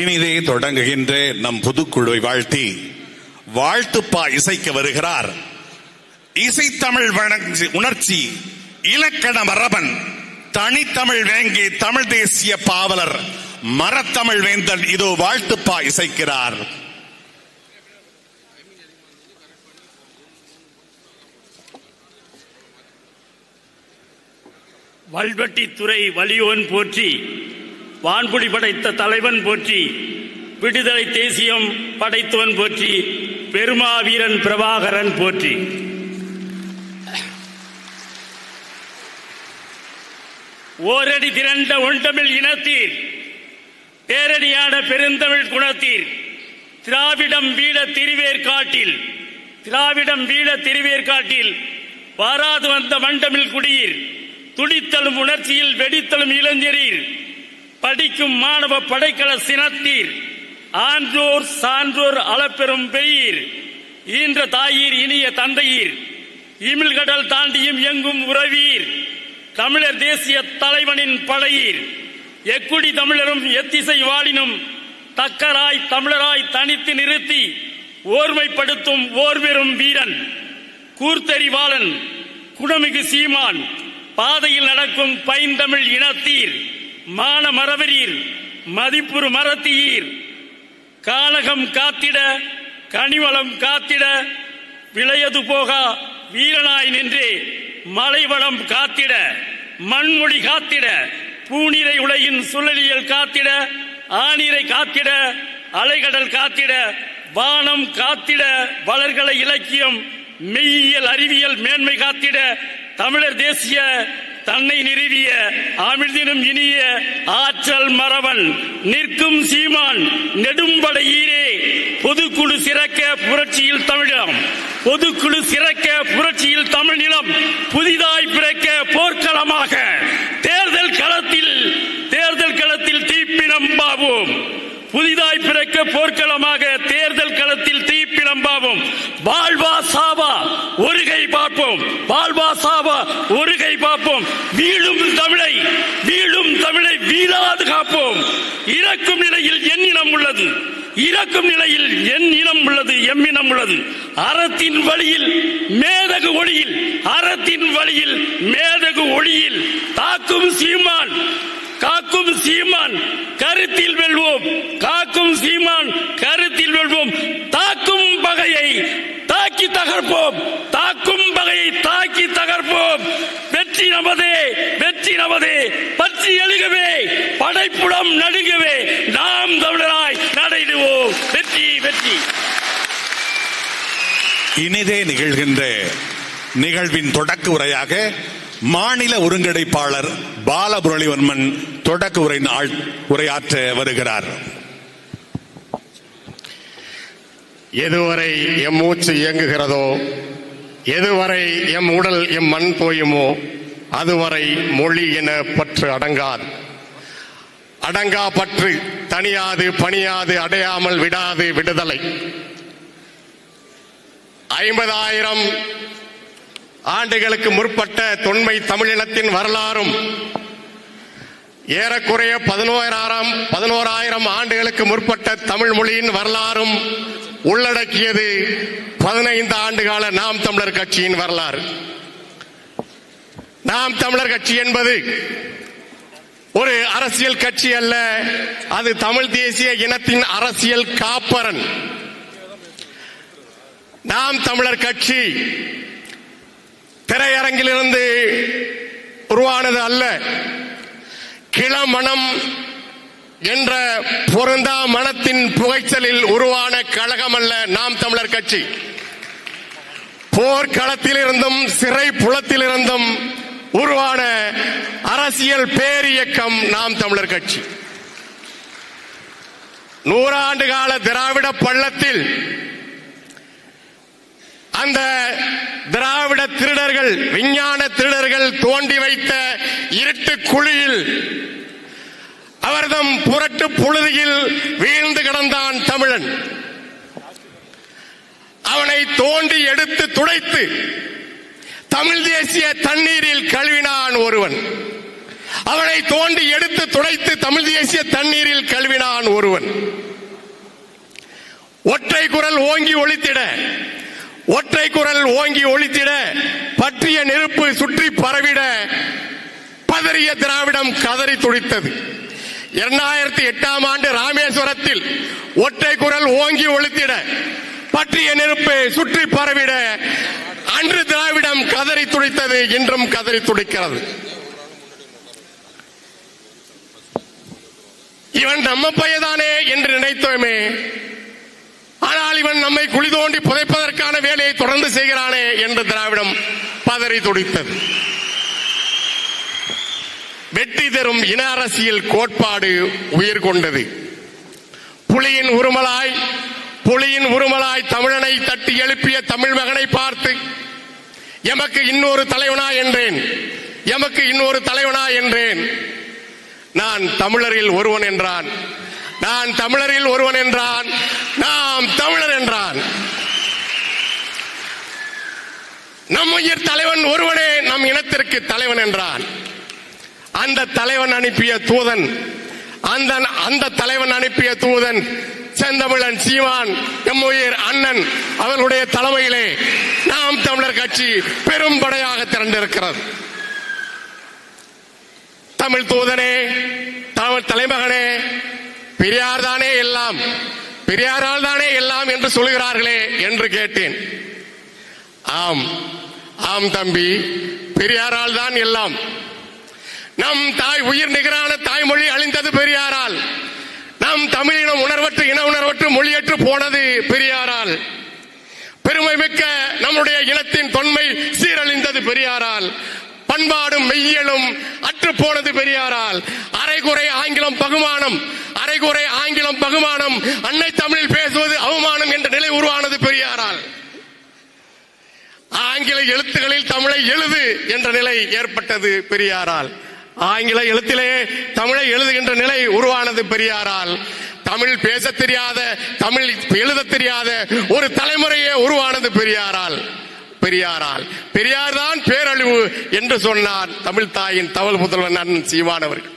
இனிதே தொடங்குகின்ற நம் புதுக்குழுவை வாழ்த்தி வாழ்த்துப்பா இசைக்க வருகிறார். இசைத்தமிழ் வணங்கி உணர்ச்சி இலக்கண மரபன் தனித்தமிழ் வேங்கி தமிழ் தேசிய பாவலர் மரத்தமிழ் வேந்தன் இதோ வாழ்த்துப்பா இசைக்கிறார். வல்வெட்டித்துறை வலியோன் போற்றி வான்புடி படைத்த தலைவன் போற்றி விடுதலை தேசியம் படைத்தவன் போற்றி பெருமாவீரன் பிரபாகரன் போற்றி. ஓரடி திரண்ட ஒண்டமிழ் இனத்தீர் பேரடியான பெருந்தமிழ் குணத்தீர். திராவிடம் வீட திருவேற்காட்டில் திராவிடம் வீட திருவேற்காட்டில் வாராது வந்த மண்டமிழ் குடியீர். துடித்தலும் உணர்ச்சியில் வெடித்தலும் இளைஞரீர் படிக்கும் மாணவ படைக்கல சினத்தீர் ஆன்றோர் சான்றோர் அளப்பெரும் பெயீர். ஈன்ற தாயீர் இனிய தந்தையீர். இமிழ்கடல் தாண்டியும் எங்கும் உறவீர். தமிழர் தேசிய தலைவனின் படையீர். எக்குடி தமிழரும் எத்திசை வாழினும் தக்கராய் தமிழராய் தனித்து நிறுத்தி ஓர்மைப்படுத்தும் ஓர்வெறும் வீரன். கூர்த்தறிவாளன் குணமிகு சீமான் பாதையில் நடக்கும் பைந்தமிழ் இனத்தீர். மான மரவரீர் மதிப்புறு மரத்தீர் காலகம் காத்திட கனிவளம் காத்திட விளையது போகா வீரனாய் நின்றே. மலைவளம் காத்திட மண்மொழி காத்திட பூநிறை உலகின் சுழலியல் காத்திட ஆனிரை காத்திட அலைகடல் காத்திட வானம் காத்திட வளர்கல இலக்கியம் மெய்யியல் அறிவியல் மேன்மை காத்திட தமிழர் தேசிய தன்னை நிறுவிய அமிழ்தினும் இனிய ஆற்றல் மரவன் நிற்கும் சீமான் நெடும்படையீரே பொதுக்குழு சிறக்க புரட்சியில் தமிழம். பொதுக்குழு சிறக்க புரட்சியில் தமிழ்நிலம் புதிதாய் பிறக்க போர்க்களமாக. தேர்தல் களத்தில் தேர்தல் களத்தில் தீப்பினம்பாவோம் புதிதாய் பிறக்க போர்க்களமாக தேர்தல் களத்தில் தீப்பினம்பாவோம் வாழ்வா சாவா ஒருகை பார்ப்போம். வாழ்வா சாவா ஒரு கை பார்ப்போம் வீழும் தமிழை வீழும் தமிழை வீழாது காப்போம். இறக்கும் நிலையில் என் இனம் உள்ளது. இறக்கும் நிலையில் என் இனம் உள்ளது எம் இனம் உள்ளது. அறத்தின் வழியில் மேதகு ஒளியில் அறத்தின் வழியில் மேதகு ஒளியில். தாக்கும் சீமான் காக்கும் சீமான் கருத்தில் வெல்வோம். காக்கும் சீமான் கருத்தில் வெல்வோம். தாக்கும் பகையை தாக்கி தகர்ப்போம் தாக்கும் பகையை தாக்கி தகர்ப்போம் வெற்றி நமதே வெற்றி நமதே பற்றி எழுகவே படைப்புலம் நடுங்கவே நாம் தமிழராய் நடைடுவோம் வெற்றி வெற்றி. இனிதே நிகழ்கின்ற நிகழ்வின் தொடக்க உரையாக மாநில ஒருங்கிணைப்பாளர் பாலமுரளிவர்மன் தொடக்க உரை நாள் உரையாற்ற வருகிறார். எதுவரை எம் மூச்சு இயங்குகிறதோ எதுவரை எம் உடல் எம் மண் தோயுமோ அதுவரை மொழி என பற்று அடங்காது. அடங்கா பற்று தனியாது பணியாது அடையாமல் விடாது விடுதலை. ஐம்பதாயிரம் ஆண்டுகளுக்கு முற்பட்ட தொன்மை தமிழினத்தின் வரலாறும் ஏறக்குறைய பதினோராயிரம் பதினோராயிரம் ஆண்டுகளுக்கு முற்பட்ட தமிழ் மொழியின் வரலாறும் உள்ளடக்கியது பதினைந்து ஆண்டுகால நாம் தமிழர் கட்சியின் வரலாறு. நாம் தமிழர் கட்சி என்பது ஒரு அரசியல் கட்சி அல்ல அது தமிழ் தேசிய இனத்தின் அரசியல் காப்பரன். நாம் தமிழர் கட்சி திரையரங்கிலிருந்து உருவானது அல்ல கிளமணம் என்ற பொருந்தா மனத்தின் புகைச்சலில் உருவான கழகம் அல்ல நாம் தமிழர் கட்சி. போர்க்களத்திலிருந்தும் சிறை புலத்திலிருந்தும் உருவான அரசியல் பேரியக்கம் நாம் தமிழர் கட்சி. நூறாண்டு கால திராவிட பள்ளத்தில் அந்த திராவிட திருடர்கள் விஞ்ஞான திருடர்கள் தோண்டி வைத்த இருட்டு குழியில் அவர்தம் புரட்டு புழுதியில் வீழ்ந்து கிடந்தான் தமிழன். அவனை தோண்டி எடுத்து துடைத்து தமிழ் தேசிய தண்ணீரில் கழுவினான் ஒருவன். அவனை தோண்டி எடுத்து துடைத்து தமிழ் தேசிய தண்ணீரில் கழுவினான் ஒருவன். ஒற்றை குரல் ஓங்கி ஒழித்திட ஒற்றை குரல் ஓங்கி ஒழித்திட பற்றிய நெருப்பு சுற்றி பரவிட பதறிய திராவிடம் கதறி துடித்தது. இரண்டாயிரத்தி எட்டாம் ஆண்டு ராமேஸ்வரத்தில் ஒற்றை குரல் ஓங்கி ஒழித்திட பற்றிய நெருப்பு சுற்றி பரவிட அன்று திராவிடம் கதறி துடித்தது இன்றும் கதறி துடிக்கிறது. இவன் நம்ம பையதானே என்று நினைத்தோமே. ஆனால் இவன் நம்மை குழி தோண்டி புதைப்பதற்கான வேலையை தொடர்ந்து செய்கிறானே என்று திராவிடம் பதறி துடித்தது. வெற்றி தரும் இன அரசியல் கோட்பாடு உயிர் கொண்டது. புலியின் உருமலாய் புலியின் உருமலாய் தமிழனை தட்டி எழுப்பிய தமிழ் மகனை பார்த்து எமக்கு இன்னொரு தலைவனா என்றேன். எமக்கு இன்னொரு தலைவனா என்றேன். நான் தமிழரில் ஒருவன் என்றான். நான் தமிழரில் ஒருவன் என்றான். நாம் தமிழர் என்றான். நம் உயிர் தலைவன் ஒருவனே நம் இனத்திற்கு தலைவன் என்றான். அந்த தலைவன் அனுப்பிய தூதன் அந்த அந்த தலைவன் அனுப்பிய தூதன் செந்தமிழன் சீவான் எம் உயிர் அண்ணன் அவர்களுடைய தலைமையிலே நாம் தமிழர் கட்சி பெரும்படையாக திரண்டிருக்கிறது. தமிழ் தூதனே தமிழ் தலைமகனே பெரியார் தானே எல்லாம் பெரியாரால் தானே எல்லாம் என்று சொல்கிறார்களே என்று கேட்டேன். ஆம் ஆம் தம்பி பெரியாரால் தான் எல்லாம். நம் தாய் உயிர் நிகரான தாய்மொழி அழிந்தது பெரியாரால். நம் தமிழினம் உணர்வற்று இன உணர்வற்று மொழியற்று போனது பெரியாரால். பெருமை மிக்க நம்முடைய இனத்தின் தொன்மை சீரழிந்தது பெரியாரால். பண்பாடும் மெய்யலும் அற்று போனது பெரியாரால். அரைகுறை ஆங்கிலம் பகுமானம் அரைகுறை ஆங்கிலம் பகுமானம் அன்னை தமிழில் பேசுவது அவமானம் என்ற நிலை உருவானது பெரியாரால். ஆங்கில எழுத்துகளில் தமிழை எழுது என்ற நிலை ஏற்பட்டது பெரியாரால். ஆங்கில எழுத்திலேயே தமிழை எழுதுகின்ற நிலை உருவானது பெரியாரால். தமிழ் பேச தெரியாத தமிழ் எழுத தெரியாத ஒரு தலைமுறையே உருவானது பெரியாரால். பெரியாரால். பெரியார் தான் பேரழிவு என்று சொன்னார் தமிழ் தாயின் தவள் முதல்வன் அண்ணன் சீமான் அவர்கள்.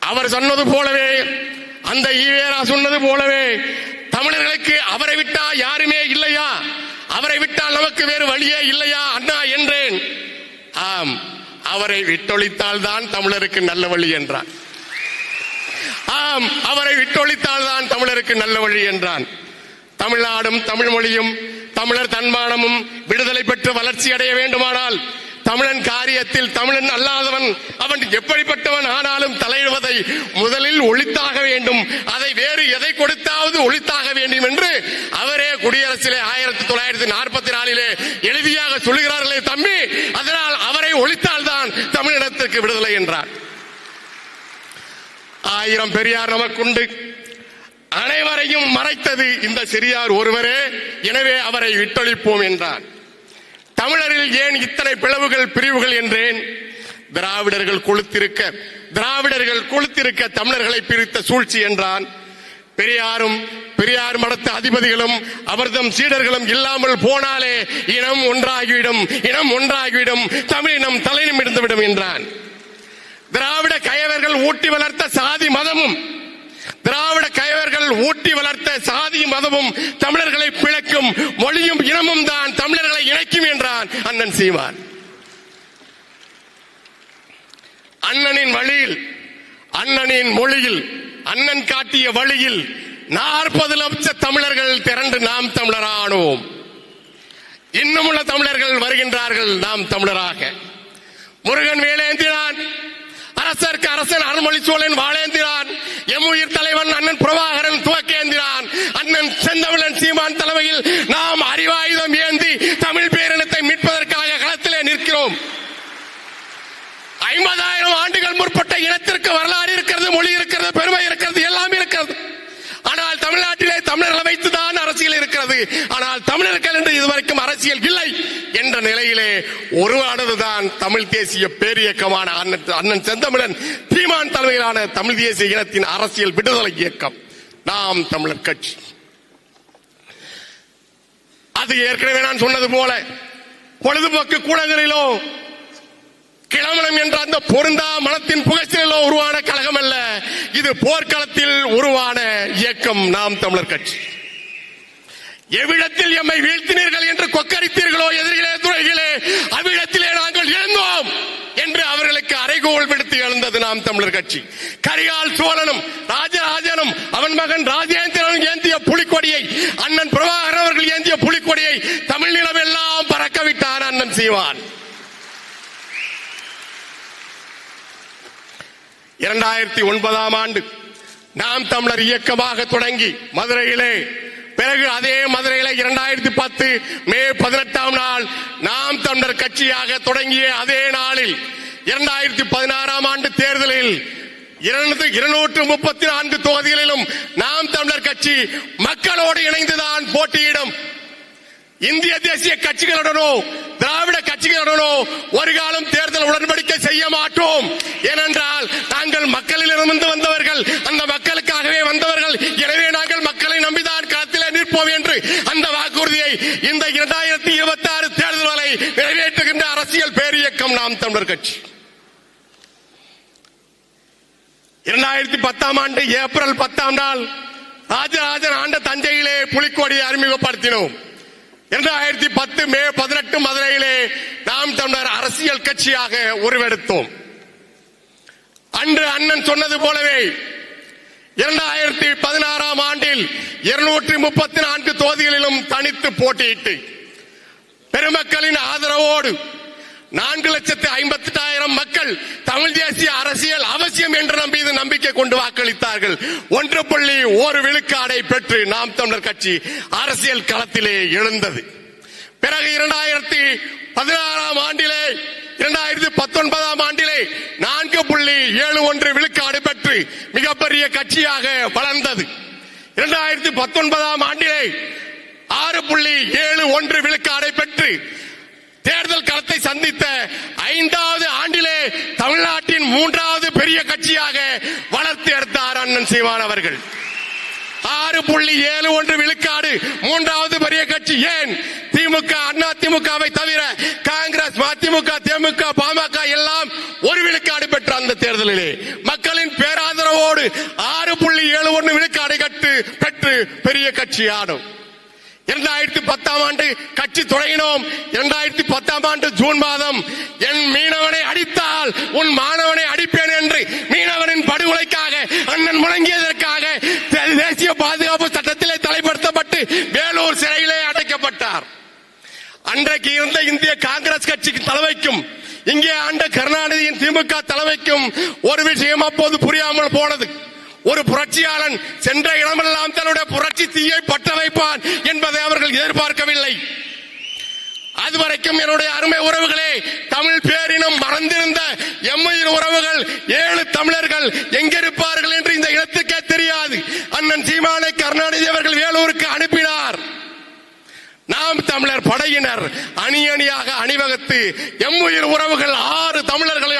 அவர் சொன்னது போலவே அந்த ஈவேரா சொன்னது போலவே தமிழர்களுக்கு அவரை விட்டா யாருமே இல்லையா? அவரை விட்டால் நமக்கு வேறு வழியே இல்லையா? அண்ணா என்றேன். ஆம். அவரை விட்டொழித்தால் தான் தமிழருக்கு நல்ல வழி என்றான். ஆம் அவரை விட்டொழித்தால் தான் தமிழருக்கு நல்ல வழி என்றான். தமிழ்நாடும் தமிழ் மொழியும் தமிழர் தன்மானமும் விடுதலை பெற்று வளர்ச்சி அடைய வேண்டுமானால் தமிழன் காரியத்தில் தமிழன் அல்லாதவன் அவன் எப்படிப்பட்டவன் ஆனாலும் தலையிடுவதை முதலில் ஒழித்தாக வேண்டும். அதை வேறு எதை கொடுத்தாவது ஒழித்தாக வேண்டும் என்று அவரே குடியரசிலே ஆயிரத்தி தொள்ளாயிரத்தி நாற்பத்தி நாலிலே எழுதியாக சொல்லி தம்பி அதனால் அவரை ஒழித்தால்தான் மக்களுக்கு விடுதலை என்றார் ஆயிரம் பெரியார் நமக்குண்டு. அனைவரையும் மறைத்தது இந்த சிறியார் ஒருவரே எனவே அவரை விட்டொழிப்போம் என்றார் தமிழரில் ஏன் இத்தனை பிளவுகள் பிரிவுகள் என்றேன். திராவிடர்கள் கொளுத்திருக்க திராவிடர்கள் கொளுத்திருக்க தமிழர்களை பிரித்த சூழ்ச்சி என்றான். பெரியாரும் பெரியார் மடத்த அதிபதிகளும் அவர்தம் சீடர்களும் இல்லாமல் போனாலே இனம் ஒன்றாகிவிடும் இனம் ஒன்றாகிவிடும் தமிழினம் தலைநிமிர்ந்து விடும் என்றான். திராவிட கயவர்கள் ஊட்டி வளர்த்த சாதி மதமும் திராவிட கயவர்கள் ஊட்டி வளர்த்த சாதி மதமும் தமிழர்களை பிழைக்கும் மொழியும் இனமும் தான் தமிழர்களை இணைக்கும் என்றான் அண்ணன் சீமான். அண்ணனின் வழியில் அண்ணனின் மொழியில் அண்ணன் காட்டிய வழியில் நாற்பது லட்ச தமிழர்கள் திரண்டு நாம் தமிழரானோம். இன்னும் உள்ள தமிழர்கள் வருகின்றார்கள் நாம் தமிழராக. முருகன் வேலேந்தினான் அரசருக்கு அரசன் அருள்மொழி சோழன் வாழேந்திரான். எம் உயிர் தலைவன் அண்ணன் பிரபாகரன் துவக்கேந்தினான் அண்ணன் செந்தமிழன் சீமான் தலைமையில் நாம் அறிவாயுதம் ஏந்தி தமிழ் பேரினத்தை மீட்பதற்காக களத்திலே நிற்கிறோம் ஐம்பதாயிரம் ஆண்டுகள் முற்பட்ட இனத்திற்கு வரலாறு இருக்கிறது மொழி இருக்கிறது பெருமை இருக்கிறது எல்லாமே இருக்கிறது ஆனால் தமிழ்நாட்டிலே தமிழர்களை வைத்துதான் அரசியல் இருக்கிறது ஆனால் தமிழர்கள் என்று இதுவரைக்கும் அரசியல் இல்லை என்ற நிலையிலே உருவானதுதான் தமிழ் தேசிய பேரியக்கமான அண்ணன் செந்தமிழன் தீமான் தலைமையிலான தமிழ் தேசிய இனத்தின் அரசியல் விடுதலை இயக்கம். நாம் தமிழர் கட்சி. அது ஏற்கனவே நான் சொன்னது போல பொழுதுபோக்கு கூடங்களிலோ கிளம்பணும் என்ற அந்த பொருந்தா மனத்தின் புகழ்ச்சியிலோ உருவான கழகம் அல்ல இது போர்க்களத்தில் உருவான இயக்கம் நாம் தமிழர் கட்சி. எவ்விடத்தில் எம்மை வீழ்த்தினீர்கள் என்று கொக்கரித்தீர்களோ எதிரிகளே துறைகளே அவ்விடத்திலே நாங்கள் எழுந்தோம் என்று அவர்களுக்கு அறைகோல் விடுத்து எழுந்தது நாம் தமிழர் கட்சி. கரிகால் சோழனும் ராஜராஜனும் அவன் மகன் ராஜேந்திரனும் ஏந்திய புலிக்கொடியை அண்ணன் பிரபாகரன் அவர்கள் ஏந்திய புலிக்கொடியை தமிழ் எல்லாம் பறக்க விட்டான் அண்ணன் சீவான் இரண்டாயிரத்தி ஒன்பதாம் ஆண்டு நாம் தமிழர் இயக்கமாக தொடங்கி மதுரையிலே பிறகு அதே மதுரையில் இரண்டாயிரத்தி பத்து மே பதினெட்டாம் நாள் நாம் தமிழர் கட்சியாக தொடங்கிய அதே நாளில் இரண்டாயிரத்தி பதினாறாம் ஆண்டு தேர்தலில் இருநூற்று இருநூற்று முப்பத்தி நான்கு தொகுதிகளிலும் நாம் தமிழர் கட்சி மக்களோடு இணைந்துதான் போட்டியிடும். இந்திய தேசிய கட்சிகளுடனோ திராவிட கட்சிகளுடனோ ஒரு காலம் தேர்தல் உடன்படிக்கை செய்ய மாட்டோம். ஏனென்றால் நாங்கள் மக்கள் இருந்து வந்தவர்கள் அந்த மக்களுக்காகவே வந்தவர்கள் எனவே நாங்கள் மக்களை நம்பிதான் களத்தில் நிற்போம் என்று அந்த வாக்குறுதியை இந்த இரண்டாயிரத்தி இருபத்தி ஆறு தேர்தல் வரை நிறைவேற்றுகின்ற அரசியல் பேரியக்கம் நாம் தமிழர் கட்சி. இரண்டாயிரத்தி பத்தாம் ஆண்டு ஏப்ரல் பத்தாம் நாள் ராஜராஜன் ஆண்ட தஞ்சையிலே புலிக்கொடியை அறிமுகப்படுத்தினோம். இரண்டாயிரத்தி பத்து மே பதினெட்டு மதுரையிலே நாம் தமிழர் அரசியல் கட்சியாக உருவெடுத்தோம். அன்று அண்ணன் சொன்னது போலவே இரண்டாயிரத்தி பதினாறாம் ஆண்டில் இருநூற்றி முப்பத்தி நான்கு தொகுதிகளிலும் தனித்து போட்டியிட்டு பெருமக்களின் ஆதரவோடு நான்கு லட்சத்து ஐம்பத்தி எட்டாயிரம் மக்கள் தமிழ் தேசிய அரசியல் அவசியம் என்று நம்பி நம்பிக்கை கொண்டு வாக்களித்தார்கள். ஒன்று புள்ளி ஒரு விழுக்காடை பெற்று நாம் தமிழர் கட்சி அரசியல் களத்திலே எழுந்தது. பிறகு இரண்டாயிரத்தி பதினாறாம் ஆண்டிலே இரண்டாயிரத்தி பத்தொன்பதாம் ஆண்டிலே நான்கு புள்ளி ஏழு ஒன்று விழுக்காடு பெற்று மிகப்பெரிய கட்சியாக வளர்ந்தது. இரண்டாயிரத்தி பத்தொன்பதாம் ஆண்டிலே ஆறு புள்ளி ஏழு ஒன்று விழுக்காடை பெற்று தேர்தல் களத்தை சந்தித்த ஐந்தாவது ஆண்டிலே தமிழ்நாட்டின் மூன்றாவது பெரிய கட்சியாக வளர்த்து எடுத்தார் அண்ணன் சீமான் அவர்கள். ஆறு புள்ளி ஏழு ஒன்று விழுக்காடு மூன்றாவது பெரிய கட்சி. ஏன்? திமுக அண்ணா திமுகவை தவிர காங்கிரஸ் மதிமுக திமுக பாமக எல்லாம் ஒரு விழுக்காடு பெற்ற அந்த தேர்தலிலே. மக்களின் பேராதரவோடு ஆறு புள்ளி ஏழு ஒன்று விழுக்காடு கட்டு பெற்று பெரிய கட்சி ஆடும். இரண்டாயிரத்தி பத்தாம் ஆண்டு கட்சி தொடங்கினோம். இரண்டாயிரத்தி பத்தாம் ஆண்டு ஜூன் மாதம் என் மீனவனை அடித்தால் உன் மாணவனை அடிப்பேன் என்று மீனவனின் படுகொலைக்காக அண்ணன் முழங்கியதற்காக தேசிய பாதுகாப்பு சட்டத்திலே தலைப்படுத்தப்பட்டு வேலூர் சிறையிலே அடைக்கப்பட்டார். அன்றைக்கு இருந்த இந்திய காங்கிரஸ் கட்சிக்கு தலைவைக்கும் இங்கே ஆண்ட கருணாநிதியின் திமுக தலைவைக்கும் ஒரு விஷயம் அப்போது புரியாமல் போனது. ஒரு புரட்சியாளன் சென்ற இடமெல்லாம் தன்னுடைய புரட்சி தீயை பற்ற வைப்பான் என்பதை அவர்கள் எதிர்பார்க்கவில்லை. அதுவரைக்கும் என்னுடைய அருமை உறவுகளே தமிழ் பேரினம் மறந்திருந்த எம்மையின் உறவுகள் ஏழு தமிழர்கள் எங்கிருப்பார்கள் என்று இந்த இடத்துக்கே தெரியாது. அண்ணன் சீமானை கருணாநிதி அவர்கள் வேலூருக்கு அனுப்பினார். நாம் தமிழர் படையினர் அணி அணியாக அணிவகுத்து எம்முயிர் உறவுகள் ஆறு தமிழர்களை